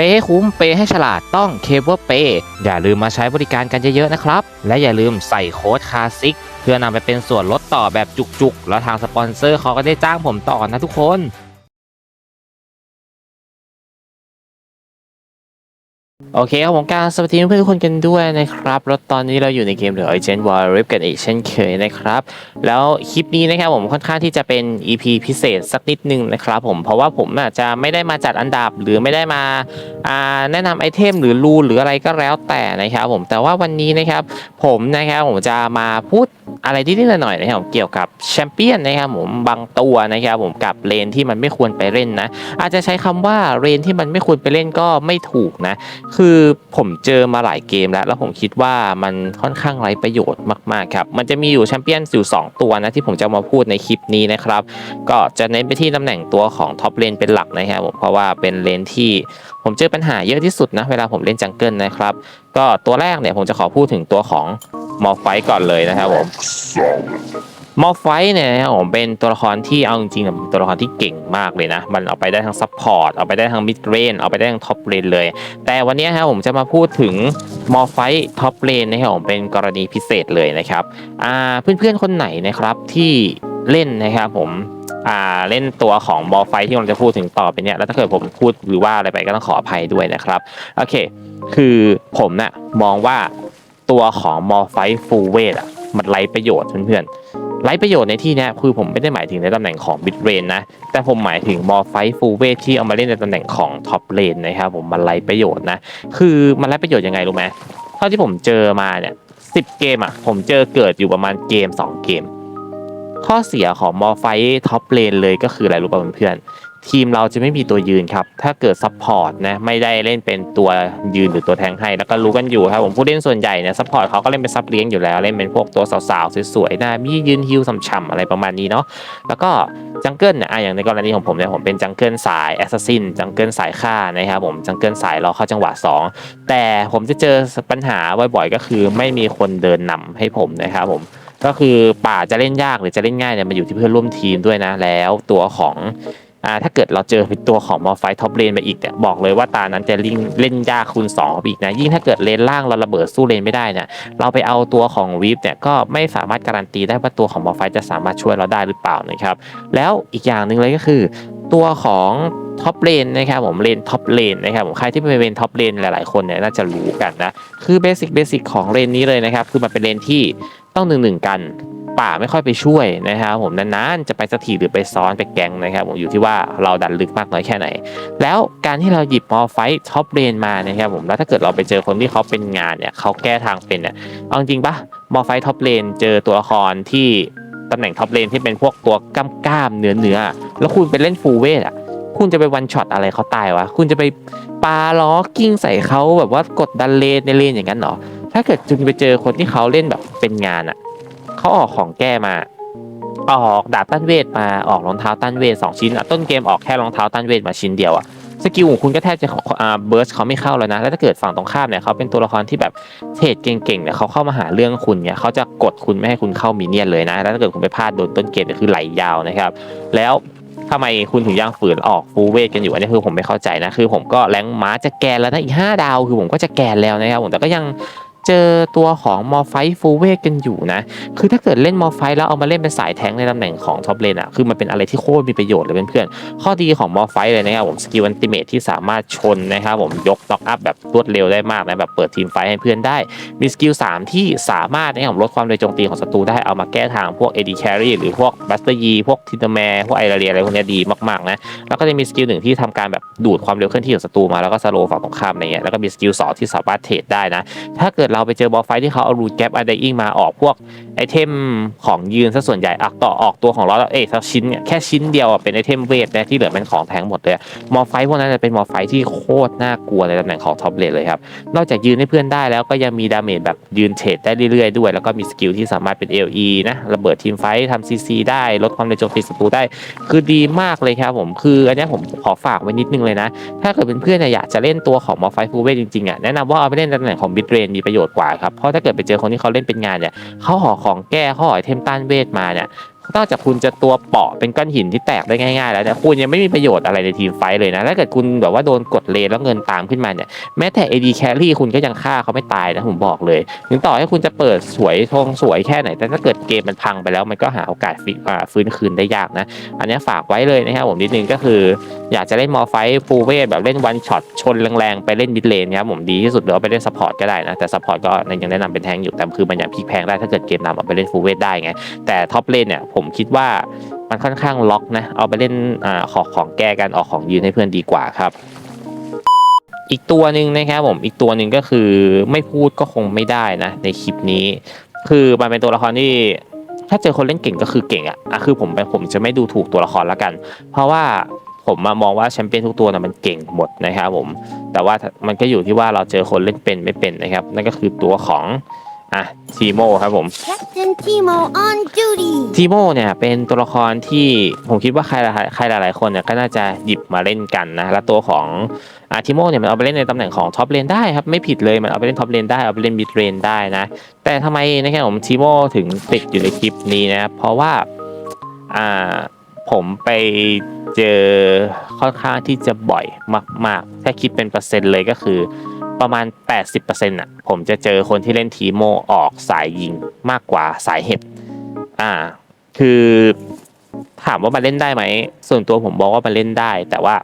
เปย์ให้คุ้มเปย์ให้ฉลาดต้องเคเบิลเปย์อย่าลืมมาใช้บริการกันเยอะๆนะครับ และอย่าลืมใส่โค้ดคลาสิกเพื่อนำไปเป็นส่วนลดต่อแบบจุกๆ แล้วทางสปอนเซอร์เขาก็ได้จ้างผมต่อนะทุกคน โอเคครับผมการสวัสดีเพื่อนทุกคนกันด้วยนะครับ แล้วตอนนี้เราอยู่ในเกม The Agent War r i p กันอีกเช่นเคยนะครับ แล้วคลิปนี้นะครับผมค่อนข้างที่จะเป็น EP พิเศษสักนิดนึงนะครับผมเพราะว่าผมน่ะจะไม่ได้มาจัดอันดับหรือไม่ได้มาาแนะนำไอเทมหรือรูหรืออะไรก็แล้วแต่นะครับผมแต่ว่าวันนี้นะครับผมนะครับผมจะมาพูดอะไรนิดๆหน่อยๆนะครับเกี่ยวกับแชมเปี้ยนนะครับผมบางตัวนะครับผมกับเลนที่มันไม่ควรไปเล่นนะอาจจะใช้คำว่าเลนที่มันไม่ควรไปเล่นก็ไม่ถูกนะคือผมเจอมาหลายเกมแล้ว แล้วผมคิดว่ามันค่อนข้างไร้ประโยชน์มากๆครับ มันจะมีอยู่แชมเปี้ยนอยู่2ตัวนะที่ผมจะมาพูดในคลิปนี้นะครับ ก็จะเน้นไปที่ตำแหน่งตัวของท็อปเลนเป็นหลักนะครับผมเพราะว่าเป็นเลนที่ผมเจอปัญหาเยอะที่สุดนะเวลาผมเล่นจังเกิลนะครับ ก็ตัวแรกเนี่ยผมจะขอพูดถึงตัวของมอลไฟก่อนเลยนะครับผม มอลไฟเนี่ยนะครับผมเป็นตัวละครที่เอาจริงๆเนี่ยเป็นตัวละครที่เก่งมากเลยนะ มันเอาไปได้ทั้งซัพพอร์ตเอาไปได้ทั้งมิดเรนเอาไปได้ทั้งท็อปเลนเลย แต่วันนี้ครับผมจะมาพูดถึงมอลไฟท็อปเลนนะครับผมเป็นกรณีพิเศษเลยนะครับอ่าเพื่อนๆคนไหนนะครับที่เล่นนะครับผมอ่าเล่นตัวของมอลไฟที่ผมจะพูดถึงต่อไปเนี่ยแล้วถ้าเกิดผมพูดหรือว่าอะไรไปก็ต้องขออภัยด้วยนะครับโอเค คือผมน่ะมองว่าตัวของมอลไฟฟูเวทอะมันไร้ประโยชน์เพื่อนๆ ไร้ประโยชน์ในที่นี้คือผมไม่ได้หมายถึงในตำแหน่งของบิดเรนนะ แต่ผมหมายถึงมอไฟฟูเวทที่เอามาเล่นในตำแหน่งของท็อปเลนนะครับผมมันไร้ประโยชน์นะ คือมันไร้ประโยชน์ยังไงรู้ไหมเท่าที่ผมเจอมาเนี่ยสิบเกมอะผมเจอเกิดอยู่ประมาณเกม 2 เกม ข้อเสียของมอไฟท็อปเลนเลยก็คืออะไรรู้ป่ะเพื่อนๆ ทีมเราจะไม่มีตัวยืนครับ ถ้าเกิดซัพพอร์ตนะไม่ได้เล่นเป็นตัวยืนหรือตัวแทงให้ แล้วก็รู้กันอยู่ครับผมผู้เล่นส่วนใหญ่เนี่ยซัพพอร์ตเขาก็เล่นเป็นซับเลี้ยงอยู่แล้ว เล่นเป็นพวกตัวสาวๆสวยๆหน้ามียืนฮิวฉ่ำๆอะไรประมาณนี้เนาะแล้วก็จังเกิลเนี่ยอย่างในกรณีของผมเนี่ยผมเป็นจังเกิลสายแอสซัสซินจังเกิลสายฆ่านะครับผมจังเกิลสายรอเข้าจังหวะ 2 แต่ผมจะเจอปัญหาบ่อยๆ ก็คือไม่มีคนเดินนำให้ผมนะครับผมก็คือป่าจะเล่นยากหรือจะเล่นง่ายเนี่ยมันอยู่ที่เพื่อนร่วมทีมด้วยนะแล้วตัวของ อ่าถ้าเกิดเราเจอเป็นตัวของมอไฟท็อปเลนมาอีกเนี่ยบอกเลยว่าตานั้นจะเล่นเล่นยากคูณ2อีกนะยิ่งถ้าเกิดเลนล่างเราระเบิดสู้เลนไม่ได้เนี่ยเราไปเอาตัวของวีฟเนี่ยก็ไม่สามารถการันตีได้ว่าตัวของมอไฟจะสามารถช่วยเราได้หรือเปล่านะครับแล้วอีกอย่างหนึ่งเลยก็คือ ตัวของท็อปเลนนะครับผมเลนท็อปเลนนะครับผมใครที่เป็นเลนท็อปเลนหลายๆคนเนี่ยน่าจะรู้กันนะคือเบสิกเบสิกของเลนนี้เลยนะครับคือมันเป็นเลนที่ต้องหนึ่งหนึ่งกัน ป่าไม่ค่อยไปช่วยนะครับผมนานๆจะไปสถีหรือไปซ้อนไปแกงนะครับผมอยู่ที่ว่าเราดันลึกมากน้อยแค่ไหน แล้วการที่เราหยิบมอไฟท็อปเลนมานะครับผมแล้วถ้าเกิดเราไปเจอคนที่เขาเป็นงานเนี่ยเขาแก้ทางเป็นเนี่ยเอาจริงปะมอไฟท็อปเลนเจอตัวละครที่ตำแหน่งท็อปเลนที่เป็นพวกตัวกล้ามกล้ามเนื้อเนื้อแล้วคุณไปเล่นฟูเวทอะ คุณจะไปวันช็อตอะไรเขาตายวะ คุณจะไปปาล้อกิ้งใส่เขาแบบว่ากดดันเลนในเลนอย่างนั้นเหรอ ถ้าเกิดคุณไปเจอคนที่เขาเล่นแบบเป็นงานอะ เขาออกของแก้มา ออกดาบต้านเวทมาออกรองเท้าต้านเวทสองชิ้นอะต้นเกมออกแค่รองเท้าต้านเวทมาชิ้นเดียวอะสกิลของคุณก็แทบจะอ่าเบิร์สเขาไม่เข้าแล้วนะ แล้วถ้าเกิดฝั่งตรงข้ามเนี่ยเขาเป็นตัวละครที่แบบเทรดเก่งๆเนี่ยเขาเข้ามาหาเรื่องคุณเนี่ยเขาจะกดคุณไม่ให้คุณเข้ามีเนียนเลยนะ แล้วถ้าเกิดคุณไปพลาดโดนต้นเกมเนี่ยคือไหลยาวนะครับ แล้วทำไมคุณถึงยังฝืนออกฟูเวทกันอยู่อันนี้คือผมไม่เข้าใจนะ คือผมก็แรงม้าจะแกนแล้วนะอีก 5 ดาวคือผมก็จะแกนแล้วนะครับผมแต่ก็ยัง เจอตัวของมอไฟฟูเวกันอยู่นะ คือถ้าเกิดเล่นมอไฟแล้วเอามาเล่นเป็นสายแทงในตำแหน่งของท็อปเลนอะ คือมันเป็นอะไรที่โคตรมีประโยชน์เลยเพื่อนๆ ข้อดีของมอไฟเลยนะครับผมสกิลอันติเมทที่สามารถชนนะครับผมยกน็อกอัพแบบรวดเร็วได้มากนะแบบเปิดทีมไฟให้เพื่อนได้ มีสกิล3ที่สามารถนะครับผมลดความเร็วโจมตีของศัตรูได้เอามาแก้ทางพวก AD Carry หรือพวกบัสเตอร์ยีพวกทินเตอร์แมร์พวกไอราเรียอะไรพวกเนี้ยดีมากๆนะแล้วก็จะมีสกิลหนึ่งที่ทำการแบบดูดความเร็วเคลื่อนที่ของศัตรูมาแล้วก็สโลว์ฝั่งตรงข้ามอะไรเงี้ยแล้วก็มีสกิลสองที่สามารถเทรดได้นะถ้าเกิดเราเราไปเจอบอลไฟที่เขาเอารูทแกปอันไดอิงมาออกพวกไอเทมของยืนซะส่วนใหญ่อักต่อออกตัวของล้อเอกสักชิ้นเนี่ยแค่ชิ้นเดียวเป็นไอเทมเวทนะที่เหลือเป็นของแทงหมดเลยมอไฟพวกนั้นจะเป็นมอไฟที่โคตรน่ากลัวในตำแหน่งของท็อปเลนเลยครับนอกจากยืนให้เพื่อนได้แล้วก็ยังมีดาเมจแบบยืนเทรดได้เรื่อยๆด้วยแล้วก็มีสกิลที่สามารถเป็น LE นะระเบิดทีมไฟท์ทำซีซีได้ลดความเร็วโจมตีศัตรูได้ คือดีมากเลยครับผมคืออันนี้ผมขอฝากไว้นิดนึงเลยนะ ถ้าเกิดเป็นเพื่อนอยากจะเล่นตัวของมอไฟฟูเวจริงๆอะแนะนำว่าเอาไปเล่นตำแหน่งของบิดเรนมีประโยชน์กว่าครับเพราะถ้าเกิดไปเจอคนที่เขาเล่นเป็นงานเนี่ยเขาห่อของแก้เขาห่อไอเทมต้านเวทมาเนี่ย นอกจากคุณจะตัวเปาะเป็นก้อนหินที่แตกได้ง่ายๆ แล้วเนี่ยคุณยังไม่มีประโยชน์อะไรในทีมไฟเลยนะถ้าเกิดคุณแบบว่าโดนกดเลนแล้วเงินตามขึ้นมาเนี่ยแม้แต่ AD carry คุณก็ยังฆ่าเขาไม่ตายนะผมบอกเลย ถึงต่อให้คุณจะเปิดสวยทงสวยแค่ไหน แต่ถ้าเกิดเกมมันพังไปแล้ว มันก็หาโอกาสฟื้นคืนได้ยากนะ อันนี้ฝากไว้เลยนะครับผมนิดนึงก็คือ อยากจะเล่นมอไฟฟูเวทแบบเล่นวันช็อตชนแรงๆไปเล่นมิดเลนครับผมดีที่สุดหรือเอาไปเล่นซัพพอร์ตก็ได้นะแต่ซัพพอร์ตก็ยังแนะนำเป็นแทงอยู่แต่คือมันยังพลิกแพงได้ถ้าเกิดเกมนำเอาไปเล่นฟูเวทได้ไงแต่ท็อปเลนเนี่ยผมคิดว่ามันค่อนข้างล็อกนะ เอาไปเล่นอขอของแก้กันออกของยืนให้เพื่อนดีกว่าครับ อีกตัวหนึ่งนะครับผมอีกตัวหนึ่งก็คือไม่พูดก็คงไม่ได้นะ ในคลิปนี้ คือมันเป็นตัวละครที่ถ้าเจอคนเล่นเก่งก็คือเก่งอะอะคือผมเป็นผมจะไม่ดูถูกตัวละครแล้วกัน เพราะว่าผมมามองว่าแชมเปี้ยนทุกตัวนะมันเก่งหมดนะครับผม แต่ว่ามันก็อยู่ที่ว่าเราเจอคนเล่นเป็นไม่เป็นนะครับ นั่นก็คือตัวของ อะทีโมครับผม Captain Timo on duty. ทีโมเนี่ยเป็นตัวละครที่ผมคิดว่าใครหลายใครหลายๆคนเนี่ยก็น่าจะหยิบมาเล่นกันนะ และตัวของอาทีโมเนี่ยมันเอาไปเล่นในตำแหน่งของท็อปเลนได้ครับ ไม่ผิดเลยมันเอาไปเล่นท็อปเลนได้เอาไปเล่นมิดเลนได้นะ แต่ทำไมนะครับผมทีโมถึงติดอยู่ในคลิปนี้นะครับเพราะว่าอ่าผมไปเจอค่อนข้างที่จะบ่อยมาก ๆ ถ้าคิดเป็นเปอร์เซ็นต์เลยก็คือ ประมาณ 80%อะผมจะเจอคนที่เล่นทีโมออกสายยิงมากกว่าสายเห็ดอ่า คือถามว่ามันเล่นได้ไหม ส่วนตัวผมบอกว่ามันเล่นได้ แต่ว่า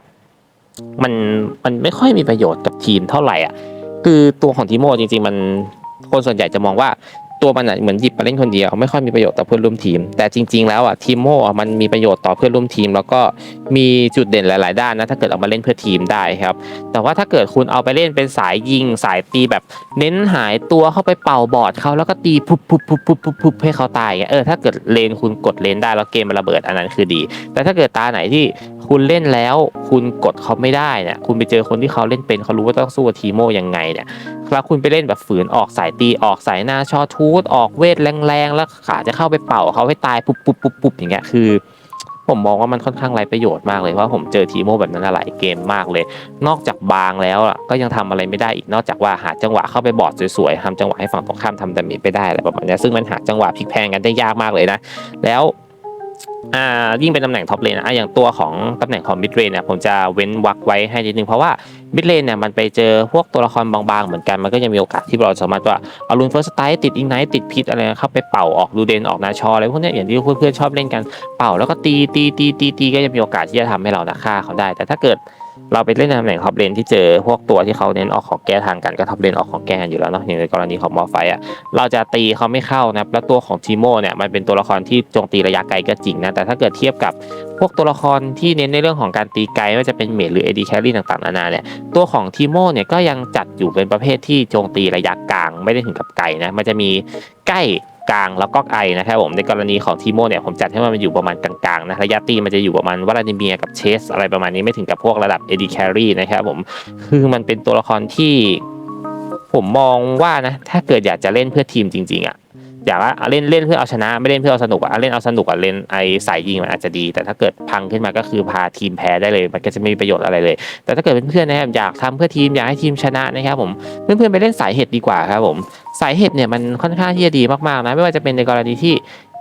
มันมันไม่ค่อยมีประโยชน์กับทีมเท่าไหร่อะ คือตัวของทีโมจริง ๆ มันคนส่วนใหญ่จะมองว่า ตัวมันเหมือนหยิบมาเล่นคนเดียว ไม่ค่อยมีประโยชน์ต่อเพื่อนร่วมทีม แต่จริง ๆ แล้วอะทีโมอะมันมีประโยชน์ต่อเพื่อนร่วมทีม แล้วก็มีจุดเด่นหลาย ๆ ด้านนะถ้าเกิดเอามาเล่นเพื่อทีมได้ครับ แต่ว่าถ้าเกิดคุณเอาไปเล่นเป็นสายยิงสายตีแบบ เน้นหายตัวเข้าไปเป่าบอดเขาแล้วก็ตีพุบพุบพุบพุบพุบพุบให้เขาตายเงี้ยเออถ้าเกิดเลนคุณกดเลนได้แล้วเกมมันระเบิดอันนั้นคือดี แต่ถ้าเกิดตาไหนที่คุณเล่นแล้วคุณกดเขาไม่ได้เนี่ยคุณไปเจอคนที่เขาเล่นเป็นเขารู้ว่าต้องสู้กับทีโมยังไงเนี่ยแล้วคุณไปเล่นแบบฝืนออกสายตีออกสายหน้าชอทูตออกเวทแรงๆ แล้วขาจะเข้าไปเป่าเขาให้ตายปุบปุบปุบปุบอย่างเงี้ยคือ ผมมองว่ามันค่อนข้างไรประโยชน์มากเลยเพราะผมเจอทีโมแบบนั้นหลายเกมมากเลย นอกจากบางแล้วก็ยังทำอะไรไม่ได้อีกนอกจากว่าหาจังหวะเข้าไปบอดสวยๆทำจังหวะให้ฝั่งตรงข้ามทำแต้มจไปได้อะไรประมาณนี้ซึ่งมันหาจังหวะพลิกแพงกันได้ยากมากเลยนะ แล้ว อ่ายิ่งเป็นตำแหน่งท็อปเลนอะอย่างตัวของตำแหน่งของมิดเรนเนี่ยผมจะเว้นวักไว้ให้นิดนึงเพราะว่ามิดเลนเนี่ยมันไปเจอพวกตัวละครบางๆ เหมือนกันมันก็ยังมีโอกาสที่เราสามารถว่าเอาลุนเฟิร์สไตล์ติดอิงไนติดพิษอะไรเข้าไปเป่าออกดูเดนออกนาชออะไรพวกเนี้ยอย่างที่เพื่อนๆชอบเล่นกันเป่าแล้วก็ตีตีตีตีตีก็จะมีโอกาสที่จะทำให้เรานะฆ่าเขาได้ แต่ถ้าเกิด เราไปเล่นในตำแหน่งท็อปเลนที่เจอพวกตัวที่เขาเน้นออกของแก้ทางกันก็ท็อปเลนออกของแก้กันอยู่แล้วเนาะอย่างในกรณีของมอร์ไฟอะเราจะตีเขาไม่เข้านะแล้วตัวของทีโมเนี่ยมันเป็นตัวละครที่โจมตีระยะไกลก็จริงนะแต่ถ้าเกิดเทียบกับพวกตัวละครที่เน้นในเรื่องของการตีไกลไม่ว่าจะเป็นเมจหรือ AD Carry ต่างๆนานาเนี่ยตัวของทีโมเนี่ยก็ยังจัดอยู่เป็นประเภทที่โจมตีระยะกลาง ไม่ได้ถึงกับไกลนะมันจะมีใกล้ กลางแล้วก็ไอนะครับผมในกรณีของทีโมเนี่ยผมจัดให้มันอยู่ประมาณกลางๆนะระยะตีมันจะอยู่ประมาณวลาดิเมียกับเชสอะไรประมาณนี้ไม่ถึงกับพวกระดับเอดิแครีนะครับผมคือมันเป็นตัวละครที่ผมมองว่านะถ้าเกิดอยากจะเล่นเพื่อทีมจริงๆอะ อยากว่าเล่นเล่นเพื่อเอาชนะไม่เล่นเพื่อเอาสนุกอะเล่นเอาสนุกอะเล่นไอสายยิงมันอาจจะดี แต่ถ้าเกิดพังขึ้นมาก็คือพาทีมแพ้ได้เลย มันก็จะไม่มีประโยชน์อะไรเลย แต่ถ้าเกิดเป็นเพื่อนนะครับอยากทำเพื่อทีมอยากให้ทีมชนะนะครับผมเพื่อนๆไปเล่นสายเห็ดดีกว่าครับผมสายเห็ดเนี่ยมันค่อนข้างที่จะดีมากๆนะไม่ว่าจะเป็นในกรณีที่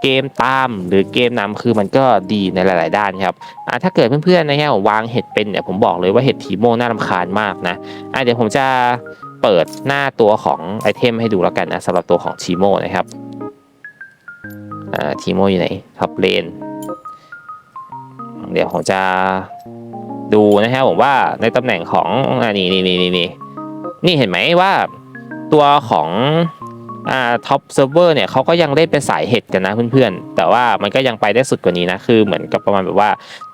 เกมตามหรือเกมนำคือมันก็ดีในหลาย ๆ ด้านครับอะถ้าเกิดเพื่อนๆนะครับวางเห็ดเป็นเนี่ยผมบอกเลยว่าเห็ดทีโมน่ารำคาญมากนะอะเดี๋ยวผมจะเปิดหน้าตัวของไอเทมให้ดูแล้วกันนะสำหรับตัวของทีโมนะครับ อ่าทีโมอยู่ไหนท็อปเลนเดี๋ยวผมจะดูนะครับผมว่าในตำแหน่งของอ่านี่นี่นี่นี่นี่นี่เห็นไหมว่าตัวของ อ่าท็อปเซิร์ฟเวอร์เนี่ยเขาก็ยังเล่นเป็นสายเห็ดกันนะเพื่อนๆ แต่ว่ามันก็ยังไปได้สุดกว่านี้นะ คือเหมือนกับประมาณแบบว่า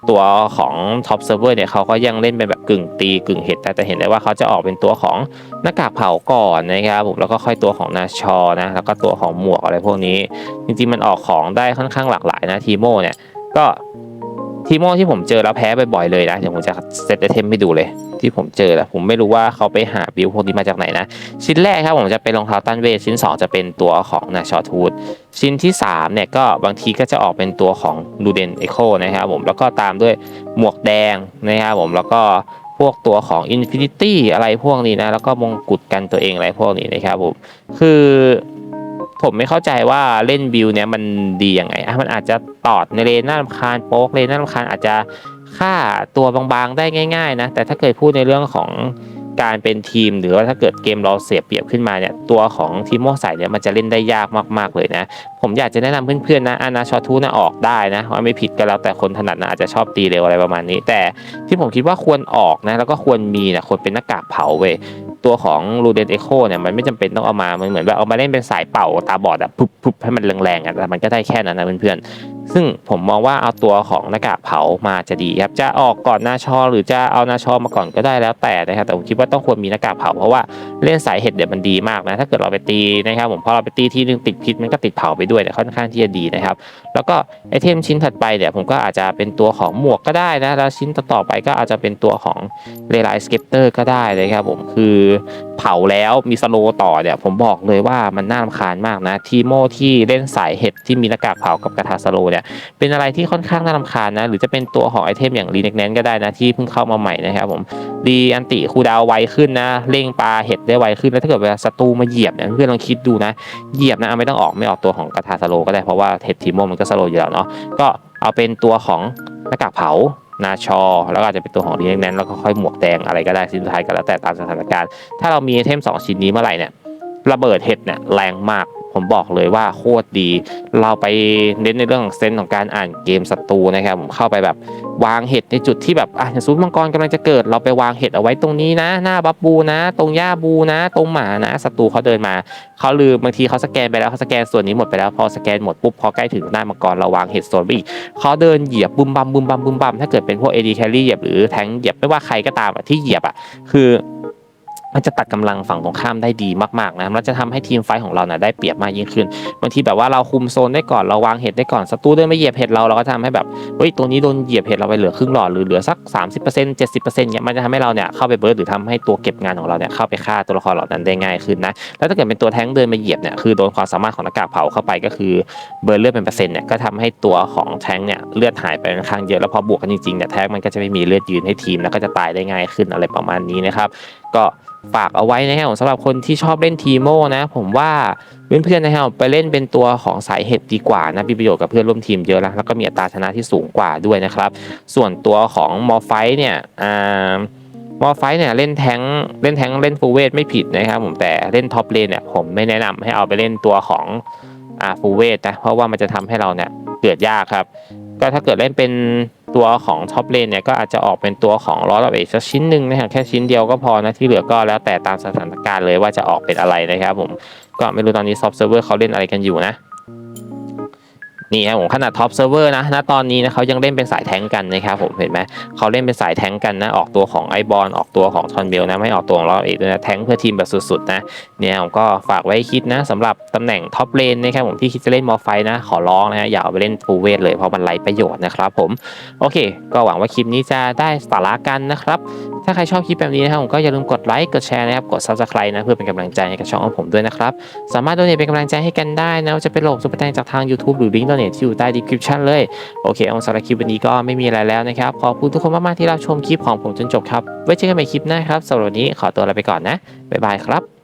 ตัวของท็อปเซิร์ฟเวอร์เนี่ยเขาก็ยังเล่นเป็นแบบกึ่งตีกึ่งเห็ดแต่จะเห็นได้ว่าเขาจะออกเป็นตัวของหน้ากากเผาก่อนนะครับผมแล้วก็ค่อยตัวของนาชอนะแล้วก็ตัวของหมวกอะไรพวกนี้ จริงๆมันออกของได้ค่อนข้างหลากหลายนะทีโมเนี่ยก็ ทีโมที่ผมเจอแล้วแพ้บ่อยๆเลยนะเดี๋ยวผมจะเซตไอเทมให้ดูเลย ที่ผมเจอแล้วผมไม่รู้ว่าเขาไปหาบิวพวกนี้มาจากไหนนะ ชิ้นแรกครับผมจะเป็นรองเท้าต้านเวทชิ้น 2 จะเป็นตัวของนาชอทูดชิ้นที่3เนี่ยก็บางทีก็จะออกเป็นตัวของดูเดนเอโคนะครับผมแล้วก็ตามด้วยหมวกแดงนะครับผมแล้วก็พวกตัวของ Infinity อะไรพวกนี้นะ แล้วก็มงกุฎกันตัวเองอะไรพวกนี้นะครับผม คือ ผมไม่เข้าใจว่าเล่นบิวเนี่ยมันดียังไงอะมันอาจจะตอดในเลนน่ารำคาญโป๊กเลนน่ารำคาญอาจจะฆ่าตัวบางๆได้ง่ายๆนะแต่ถ้าเกิดพูดในเรื่องของการเป็นทีมหรือว่าถ้าเกิดเกมเราเสียเปรียบขึ้นมาเนี่ยตัวของทีมโมใส่เนี่ยมันจะเล่นได้ยากมากๆเลยนะ ผมอยากจะแนะนำเพื่อนๆนะอานาชอทูนะออกได้นะว่าไม่ผิดก็แล้วแต่คนถนัดนะอาจจะชอบตีเร็วอะไรประมาณนี้ แต่ที่ผมคิดว่าควรออกนะแล้วก็ควรมีนะควรเป็นหน้ากากเผาเว้ย ตัวของรูเดนเอโคเนี่ยมันไม่จำเป็นต้องเอามา มันเหมือนแบบเอามาเล่นเป็นสายเป่าตาบอดอะปุ๊บปุ๊บให้มันแรงๆอะแต่มันก็ได้แค่นั้นนะเพื่อนๆ ซึ่งผมมองว่าเอาตัวของหน้ากากเผามาจะดีครับจะออกก่อนหน้าชอ หรือจะเอาหน้าชอมาก่อนก็ได้แล้วแต่นะครับแต่ผมคิดว่าต้องควรมีหน้ากากเผาเพราะว่าเล่นสายเห็ดเดี๋ยวมันดีมากนะถ้าเกิดเราไปตีนะครับผมพอเราไปตีที่นึงติดพิษมันก็ติดเผาไปด้วยเนี่ค่อนข้างที่จะดีนะครับแล้วก็ไอเทมชิ้นถัดไปเนี่ยผมก็อาจจะเป็นตัวของหมวกก็ได้นะแล้วชิ้นต่อไปก็อาจจะเป็นตัวของเรไลสเก็ตเตอร์ก็ได้เลยครับผมคือ เผาแล้วมีสโลต่อเนี่ยผมบอกเลยว่ามันน่ารำคาญมากนะ ทีโมที่เล่นสายเห็ดที่มีหน้ากากเผากับกระทาสโลเนี่ยเป็นอะไรที่ค่อนข้างน่ารำคาญนะ หรือจะเป็นตัวของไอเทมอย่างรีเน็กแนนก็ได้นะที่เพิ่งเข้ามาใหม่นะครับผมดีอันติคูดาวไวขึ้นนะเร่งปลาเห็ดได้ไวขึ้นแล้วถ้าเกิดเวลาศัตรูมาเหยียบเนี่ยเพื่อนลองคิดดูนะเหยียบนะไม่ต้องออกไม่ออกตัวของกระทาสโลก็ได้เพราะว่าเห็ดทีโมมันก็สโลอยู่แล้วเนาะก็เอาเป็นตัวของหน้ากากเผา นาชอ แล้วก็อาจจะเป็นตัวของดีเน็กแนนแล้วก็ค่อยหมวกแดงอะไรก็ได้สิ้นสุดท้ายก็แล้วแต่ตามสถานการณ์ ถ้าเรามีไอเทมสองชิ้นนี้เมื่อไหร่เนี่ยระเบิดเห็ดเนี่ยแรงมาก ผมบอกเลยว่าโคตรดี เราไปเน้นในเรื่องของเซนส์ของการอ่านเกมศัตรูนะครับ ผมเข้าไปแบบวางเห็ดในจุดที่แบบอะอย่างซูมังกรกำลังจะเกิด เราไปวางเห็ดเอาไว้ตรงนี้นะ หน้าบับบูนะ ตรงหญ้าบูนะ ตรงหมานะศัตรูเขาเดินมาเขาลืมบางทีเขาสแกนไปแล้วเขาสแกนส่วนนี้หมดไปแล้วพอสแกนหมดปุ๊บพอใกล้ถึงหน้ามังกรเราวางเห็ดโซนไปอีกเขาเดินเหยียบบุมบัมบุมบัมบุมบัมถ้าเกิดเป็นพวก AD carry เหยียบหรือแทงเหยียบไม่ว่าใครก็ตามอะที่เหยียบอะคือ มันจะตัดกำลังฝั่งตรงข้ามได้ดีมากๆนะมันจะทำให้ทีมไฟของเราน่ะได้เปรียบมากยิ่งขึ้นบางทีแบบว่าเราคุมโซนได้ก่อนเราวางเห็ดได้ก่อนศัตรูเดินมาเหยียบเห็ดเราเราก็ทำให้แบบเฮ้ยตัวนี้โดนเหยียบเห็ดเราไปเหลือครึ่งหลอดหรือเหลือสัก 30% 70%เนี่ยมันจะทำให้เราเนี่ยเข้าไปเบิร์ดหรือทำให้ตัวเก็บงานของเราเนี่ยเข้าไปฆ่าตัวละครเหล่านั้นได้ง่ายขึ้นนะแล้วถ้าเกิดเป็นตัวแท้งเดินมาเหยียบเนี่ยคือโดนความสามารถของหน้ากากเผาเข้าไปก็คือเบิร์ดเลือดเป็นเปอร์เซ็นต์เนี่ยก็ทำให้ตัวของแท้งเนี่ยเลือดหายไปค่อนข้างเยอะแล้วพอบวกกันจริงๆเนี่ยแท้งมันก็จะไม่มีเลือดยืนให้ทีมแล้วก็จะตายได้ง่ายขึ้นอะไรประมาณนี้นะครับก็ ฝากเอาไว้นะครับผมสำหรับคนที่ชอบเล่นทีโมนะผมว่าเพื่อนๆนะครับไปเล่นเป็นตัวของสายเห็ดดีกว่านะมีประโยชน์กับเพื่อนร่วมทีมเยอะแล้วแล้วก็มีอัตราชนะที่สูงกว่าด้วยนะครับ ส่วนตัวของมอไฟเนี่ยอ่ามอไฟเนี่ยเล่นแทงเล่นแทงเล่นฟูเวทไม่ผิดนะครับผมแต่เล่นท็อปเลนเนี่ยผมไม่แนะนำให้เอาไปเล่นตัวของอ่าฟูเวทนะเพราะว่ามันจะทำให้เราเนี่ยเกิดยากครับ ก็ถ้าเกิดเล่นเป็น ตัวของท็อปเลนเนี่ยก็อาจจะออกเป็นตัวของล้อระเบิดสักชิ้นหนึ่งนะครับแค่ชิ้นเดียวก็พอนะที่เหลือก็แล้วแต่ตามสถานการณ์เลยว่าจะออกเป็นอะไรนะครับผมก็ไม่รู้ตอนนี้ซอฟต์เซิร์ฟเวอร์เขาเล่นอะไรกันอยู่นะ นี่ครับผมขนาดท็อปเซิร์ฟเวอร์นะณตอนนี้นะเขายังเล่นเป็นสายแทงกันนะครับผมเห็นไหมเขาเล่นเป็นสายแทงกันนะออกตัวของไอบอลออกตัวของทอนเบลนะไม่ออกตัวของเราเองด้วยนะแทงเพื่อทีมแบบสุดๆนะเนี่ยผมก็ฝากไว้คิดนะสำหรับตำแหน่งท็อปเลนนะครับผมที่คิดจะเล่นมอไฟนะขอร้องนะฮะอย่าเอาไปเล่นฟูเวทเลยเพราะมันไร้ประโยชน์นะครับผมโอเค ก็หวังว่าคลิปนี้จะได้สาระกันนะครับ ถ้าใครชอบคลิปแบบนี้นะครับผมก็อย่าลืมกดไลค์กดแชร์นะครับกด subscribe นะเพื่อเป็นกำลังใจให้กับช่องของผมด้วยนะครับสามารถโดเนทเป็นกำลังใจให้กันได้นะจะเป็นโหลบสุปแตงจากทาง YouTube หรือลิงก์โดเนทที่อยู่ใต้ดีคริปชั่นเลยโอเคเอาสำหรับคลิปวันนี้ก็ไม่มีอะไรแล้วนะครับขอบคุณทุกคนมากๆที่รับชมคลิปของผมจนจบครับไว้เจอกันใหม่คลิปหน้าครับสำหรับวันนี้ขอตัวลาไปก่อนนะบ๊ายบายครับ